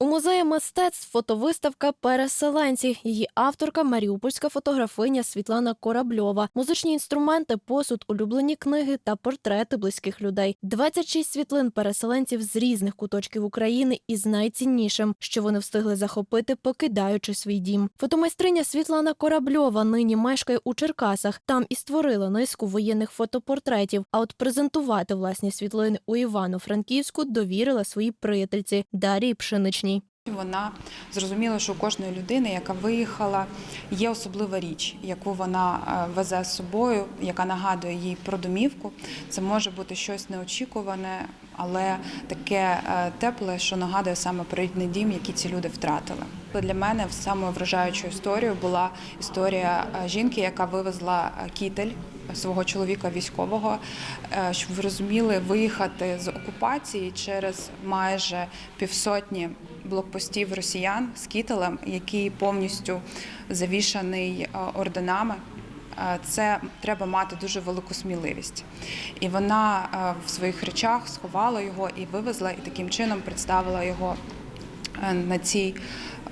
У музеї мистецтв фотовиставка Переселенці. Її авторка маріупольська фотографиня Світлана Корабльова. Музичні інструменти, посуд, улюблені книги та портрети близьких людей. 26 світлин переселенців з різних куточків України із найціннішим, що вони встигли захопити, покидаючи свій дім. Фотомайстриня Світлана Корабльова нині мешкає у Черкасах. Там і створила низку воєнних фотопортретів. А от презентувати власні світлини у Івано-Франківську довірила своїй приятельці Дарії Пшеничній. Вона зрозуміла, що у кожної людини, яка виїхала, є особлива річ, яку вона е, везе з собою, яка нагадує їй про домівку. Це може бути щось неочікуване, але таке е, тепле, що нагадує саме про рідний дім, який ці люди втратили. Для мене самою вражаючою історією була історія е, жінки, яка вивезла кітель свого чоловіка військового, е, щоб ви розуміли, виїхати з окупації через майже півсотні блокпостів росіян з кітелем, який повністю завішаний е, орденами. Е, Це треба мати дуже велику сміливість, і вона в своїх речах сховала його і вивезла, і таким чином представила його на цій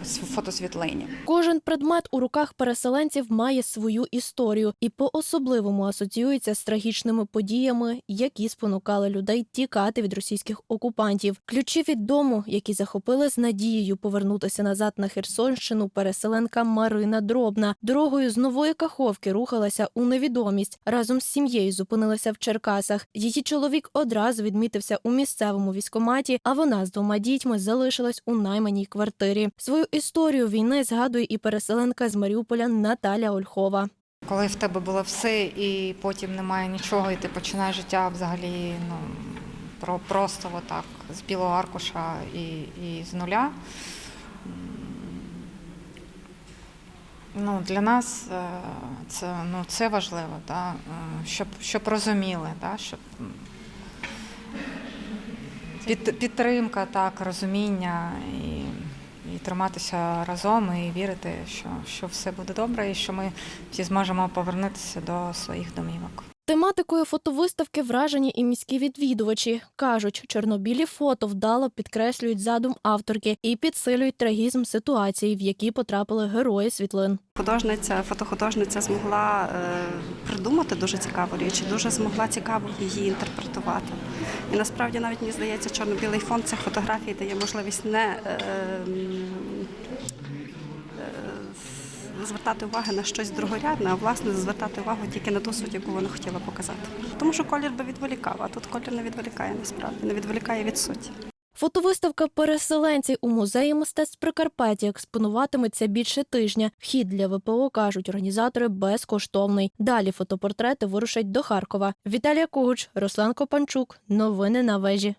фотосвітлині. Кожен предмет у руках переселенців має свою історію і по-особливому асоціюється з трагічними подіями, які спонукали людей тікати від російських окупантів. Ключі від дому, які захопили з надією повернутися назад на Херсонщину, переселенка Марина Дробна дорогою з нової каховки рухалася у невідомість. Разом з сім'єю зупинилася в Черкасах. Її чоловік одразу відмітився у місцевому військоматі, а вона з двома дітьми залишилась у найманій квартирі. Свою історію війни згадує і переселенка з Маріуполя Наталя Ольхова. Коли в тебе було все, і потім немає нічого, і ти починаєш життя взагалі ну, про, просто отак, з білого аркуша і, і з нуля. Ну, для нас е, це, ну, це важливо, да? е, щоб, щоб розуміли, да? щоб під, підтримка, так, розуміння і, і триматися разом і вірити, що, що все буде добре і що ми всі зможемо повернутися до своїх домівок. Тематикою фотовиставки вражені і міські відвідувачі. Кажуть, чорнобілі фото вдало підкреслюють задум авторки і підсилюють трагізм ситуації, в які потрапили герої світлин. Художниця, фотохудожниця змогла е, придумати дуже цікаву річ, і дуже змогла цікаво її інтерпретувати. І насправді навіть мені здається, чорно-білий фон цих фотографій дає можливість не е, е, звертати увагу на щось другорядне, а власне звертати увагу тільки на ту суть, яку вона хотіла показати. Тому що колір би відволікав, а тут колір не відволікає насправді, не відволікає від суті. Фотовиставка переселенці у музеї мистецтв Прикарпаття експонуватиметься більше тижня. Вхід для ВПО кажуть організатори безкоштовний. Далі фотопортрети вирушать до Харкова. Віталія Кугуч, Руслан Копанчук. Новини на вежі.